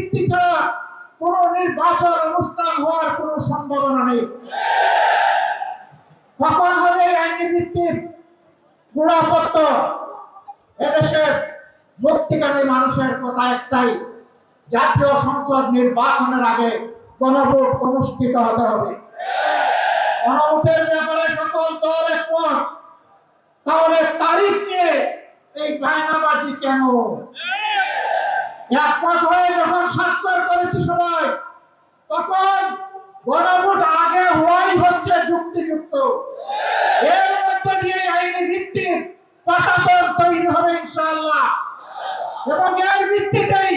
ভিত্তি ছাড়া কোন নির্বাচন অনুষ্ঠান হওয়ার কোন সম্ভাবনা নেই। কখন হবে আইনি ভিত্তির গুণাপত্র এদেশের মুক্তিকামী মানুষের কথা একটাই, জাতীয় সংসদ নির্বাচনের আগে গণভোট অনুষ্ঠিত হতে হবে। গণভোটের ব্যাপারে সকল দল একমত। তাহলে তারিখ নিয়ে এই বায়নাবাজি কেন? একমত হয়ে যখন স্বাক্ষর করেছি সবাই, তখন গণভোট আগে হওয়াই হচ্ছে যুক্তিযুক্ত। এর মধ্যে দিয়ে আইনি ভিত্তির পাঠাতন তৈরি হবে ইনশাআল্লাহ। এবং এর ভিত্তিতেই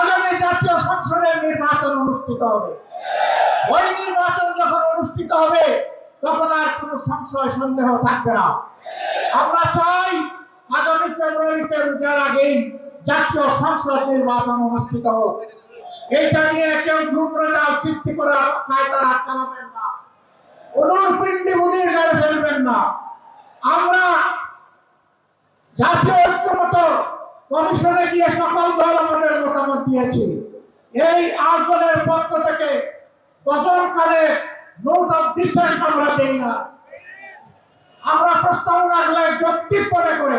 আগামী জাতীয় সংসদের নির্বাচন অনুষ্ঠিত হবে। ওই নির্বাচন যখন অনুষ্ঠিত হবে, তখন আর কোনো সংশয় সন্দেহ থাকবে না। আমরা চাই আগামী ফেব্রুয়ারিতে রোজার আগেই জাতীয় সংসদ নির্বাচন অনুষ্ঠিত হোক। এইটা নিয়ে কেউ ধূম্রজাল সৃষ্টি করে তার চালাবেন না। ওনার পিণ্ডি মুদির গায়ে ফেলবেন না। আমরা জাতীয় ঐক্যমত কমিশনে গিয়ে সকল দল আমাদের মতামত দিয়েছি। এই আট পক্ষ থেকে গজনকালে নোট অফ ডিসেন্ট আমরা দেই না। আমরা প্রস্তাব রাখলে যৌক্তিক মনে করে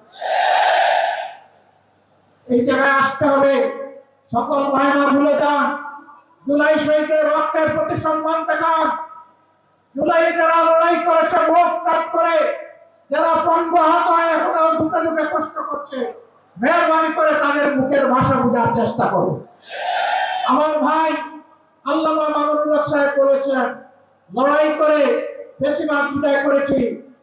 এই জায়গায় আসতে হবে। সকল বায়না ভুলে যান। জুলাই শহীদের রক্তের প্রতি সম্মান দেখান। জুলাই যারা লড়াই করেছে, মুখ কাট করে, যারা পঙ্গ হয় এখনও দুঃখে দুঃখে কষ্ট করছে। মেহরবানি করে তাদের মুখের ভাষা বোঝার চেষ্টা করো আমার ভাই আল্লামা মামুনুল্লাহ সাহেব বলেছেন, লড়াই করে বেশিরভাগ বিদায় করেছি।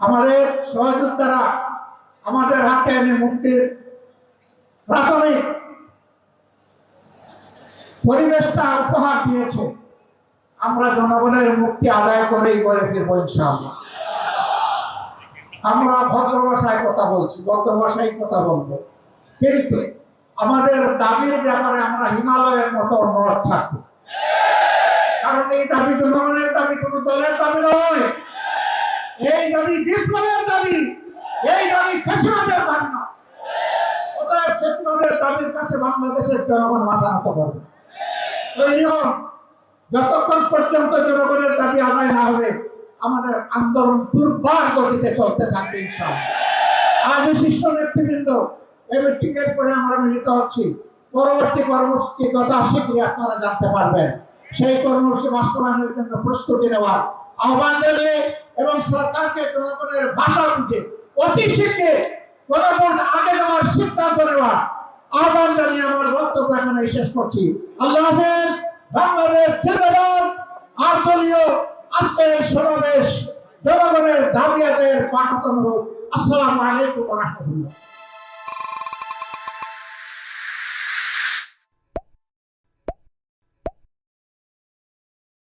আমাদের সহযোদ্ধারা, আমাদের হাতে এনে মুক্তির প্রাথমিক পরিবেশটা উপহার দিয়েছে। আমরা জনগণের মুক্তি আদায় করেই করে আমরা ভদ্র ভাষায় কথা বলছি ভদ্র ভাষায় কথা বলব। কিন্তু আমাদের দাবির ব্যাপারে আমরা হিমালয়ের মতো অনড় থাকব। কারণ এই দাবি জনগণের দাবি, কোনো দলের দাবি নয়। এই দাবি বিপ্লবের দাবি, এই দাবি ফেসিবাদের দাবি না। অতএব ফেসিবাদের দাবির কাছে বাংলাদেশের জনগণ মাথা নত করবে। এই যতক্ষণ পর্যন্ত জনগণের দাবি আদায় না হবে, আমাদের আন্দোলন দুর্বার গতিতে চলতে থাকবে ইনশাআল্লাহ। আজ এই শীর্ষ নেতৃবৃন্দ এই মিটিং এর পরে আমরা মিলিত হচ্ছি। পরবর্তী কর্মসূচি কথা শীঘ্রই আপনারা জানতে পারবেন, সেই কর্মসূচি বাস্তবায়নের জন্য প্রস্তুতি নেওয়ার আহ্বান জানিয়ে এবং সরকারকে জনগণের ভাষা বুঝে, অতি শীঘ্রে জনগণ আগে নেওয়ার সিদ্ধান্ত নেওয়া। আহ্বান জানিয়ে আমার বক্তব্য এখানে শেষ করছি। আল্লাহ হাফেজ, বাংলাদেশ জিন্দাবাদ। আর দলীয় আজকের সমাবেশ জনগণের দাবিয়াতের আদায়ের হোক। আসসালামু আলাইকুম রহমতুল্লাহ।